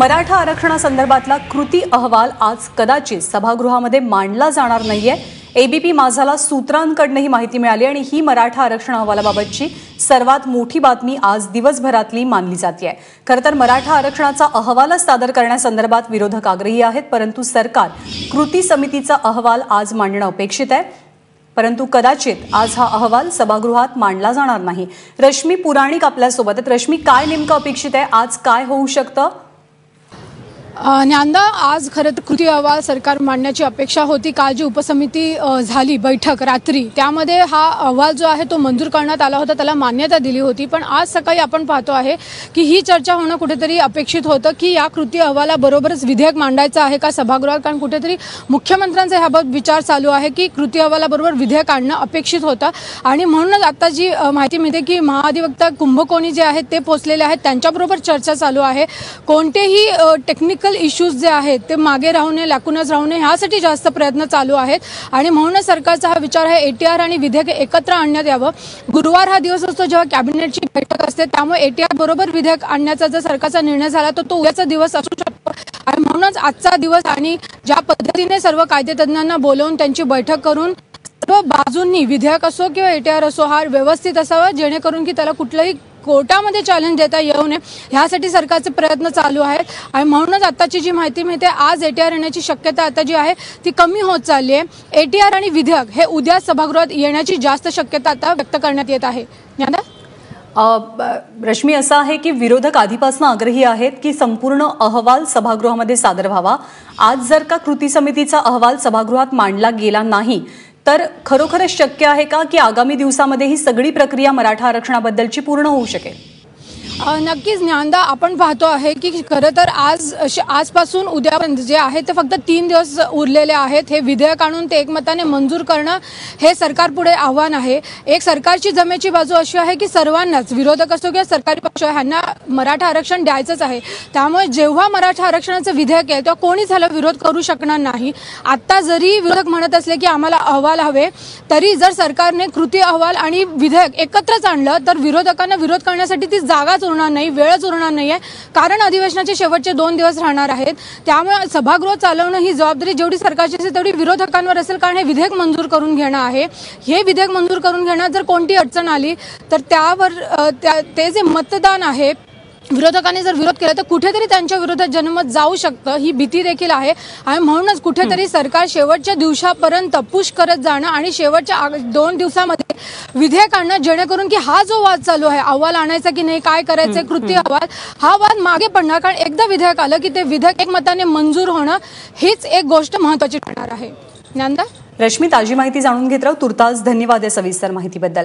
मराठा आरक्षणासंदर्भातला कृती अहवाल आज कदाचित सभागृहामध्ये मांडला जाणार नाहीये. एबीपी माझाला सूत्रांकडनं ही माहिती मिळाली आणि ही मराठा आरक्षण अहवालाबाबतची सर्वात मोठी बातमी आज दिवसभरातली मानली जाते खरं तर मराठा आरक्षणाचा अहवालच सादर करण्यासंदर्भात विरोधक आग्रही आहेत परंतु सरकार कृती समितीचा अहवाल आज मांडणं अपेक्षित आहे. परंतु कदाचित आज हा अहवाल सभागृहात मांडला जाणार नाही. रश्मी पुराणिक आपल्यासोबत आहेत. रश्मी काय नेमकं अपेक्षित आहे? आज काय होऊ शकतं? ज्ञानदा आज खरं तर कृती अहवाल सरकार मांडण्याची अपेक्षा होती. काल जी उपसमिती झाली बैठक रात्री त्यामध्ये हा अहवाल जो आहे तो मंजूर करण्यात आला होता. त्याला मान्यता दिली होती. पण आज सकाळी आपण पाहतो आहे की ही चर्चा होणं कुठेतरी अपेक्षित होतं की या कृती अहवालाबरोबरच विधेयक मांडायचं आहे का सभागृहात? कारण कुठेतरी मुख्यमंत्र्यांचा ह्याबाबत विचार चालू आहे की कृती अहवालाबरोबर विधेयक आणणं अपेक्षित होतं. आणि म्हणूनच आता जी माहिती मिळते की महाधिवक्ता कुंभकोणी जे आहेत ते पोचलेले आहेत. त्यांच्याबरोबर चर्चा चालू आहे. कोणतेही टेक्निकल इश्यूज जे आहेत ते मागे राहू नये लाकूनच राहू नये ह्यासाठी जास्त प्रयत्न चालू आहेत. आणि म्हणूनच सरकारचा हा विचार आहे एटीआर आणि विधेयक एकत्र आणण्यात यावं. गुरुवार हा दिवस असतो जेव्हा कॅबिनेटची बैठक असते त्यामुळे एटीआर बरोबर विधेयक आणण्याचा जर सरकारचा निर्णय झाला तर तो उद्याचा दिवस असू शकतो. आणि म्हणूनच आजचा दिवस आणि ज्या पद्धतीने सर्व कायदेतज्ञांना बोलवून त्यांची बैठक करून सर्व बाजूंनी विधेयक असो किंवा एटीआर असो हा व्यवस्थित असावा जेणेकरून की त्याला कुठलंही कोर्टामध्ये चॅलेंज देता येऊ नये. ह्यासाठी सरकारचे प्रयत्न चालू आहेत. आणि म्हणूनच आत्ताची जी माहिती मिळते आज एटीआर येण्याची शक्यता आता जी आहे ती कमी होत चालली आहे. एटीआर आणि विधेयक हे उद्या सभागृहात येण्याची जास्त शक्यता आता व्यक्त करण्यात येत आहे. रश्मी असं आहे की विरोधक आधीपासून आग्रही आहेत की संपूर्ण अहवाल सभागृहामध्ये सादर व्हावा. आज जर का कृती समितीचा अहवाल सभागृहात मांडला गेला नाही तर खरोखरच शक्य आहे का की आगामी दिवसामध्ये ही सगळी प्रक्रिया मराठा आरक्षणाबद्दलची पूर्ण होऊ शकेल? नक्कीच ज्ञानदा आपण पाहतो आहे की खरं तर आज आजपासून उद्यापर्यंत जे आहे ते फक्त तीन दिवस उरलेले आहेत. हे विधेयक आणून ते एकमताने मंजूर करणं हे सरकारपुढे आव्हान आहे. एक सरकारची जमेची बाजू अशी आहे की सर्वांनाच विरोधक असो किंवा सरकारी पक्ष ह्यांना मराठा आरक्षण द्यायचंच आहे. त्यामुळे जेव्हा मराठा आरक्षणाचं विधेयक आहे तेव्हा कोणी झालं विरोध करू शकणार नाही. आत्ता जरी विरोधक म्हणत असले की आम्हाला अहवाल हवे तरी जर सरकारने कृती अहवाल आणि विधेयक एकत्रच आणलं तर विरोधकांना विरोध करण्यासाठी ती जागाच उरणार नाही वेळच उरणार नाहीये. कारण अधिवेशनाचे शेवटचे दोन दिवस राहणार आहेत. त्यामुळे सभागृह चालवणं ही जबाबदारी जेवढी सरकारची असेल तेवढी विरोधकांवर असेल कारण हे विधेयक मंजूर करून घेणं आहे. हे विधेयक मंजूर करून घेण्यात जर कोणती अडचण आली तर त्यावर त्या- ते जे मतदान आहे विरोधकांनी जर विरोध केला तर कुठेतरी त्यांच्या विरोधात जनमत जाऊ शकतं ही भीती देखील आहे. आणि म्हणूनच कुठेतरी सरकार शेवटच्या दिवसापर्यंत पुश करत जाणं आणि शेवटच्या दोन दिवसामध्ये विधेयक आणणं जेणेकरून की हा जो वाद चालू आहे अहवाल आणायचा की नाही काय करायचं कृती अहवाल हा वाद मागे पडणार. कारण एकदा विधेयक आलं की ते विधेयक एकमताने मंजूर होणं हीच एक गोष्ट महत्वाची ठरणार आहे. ज्ञानदा रश्मी ताजी माहिती जाणून घेत राहू. तुर्तास धन्यवाद या सविस्तर माहितीबद्दल.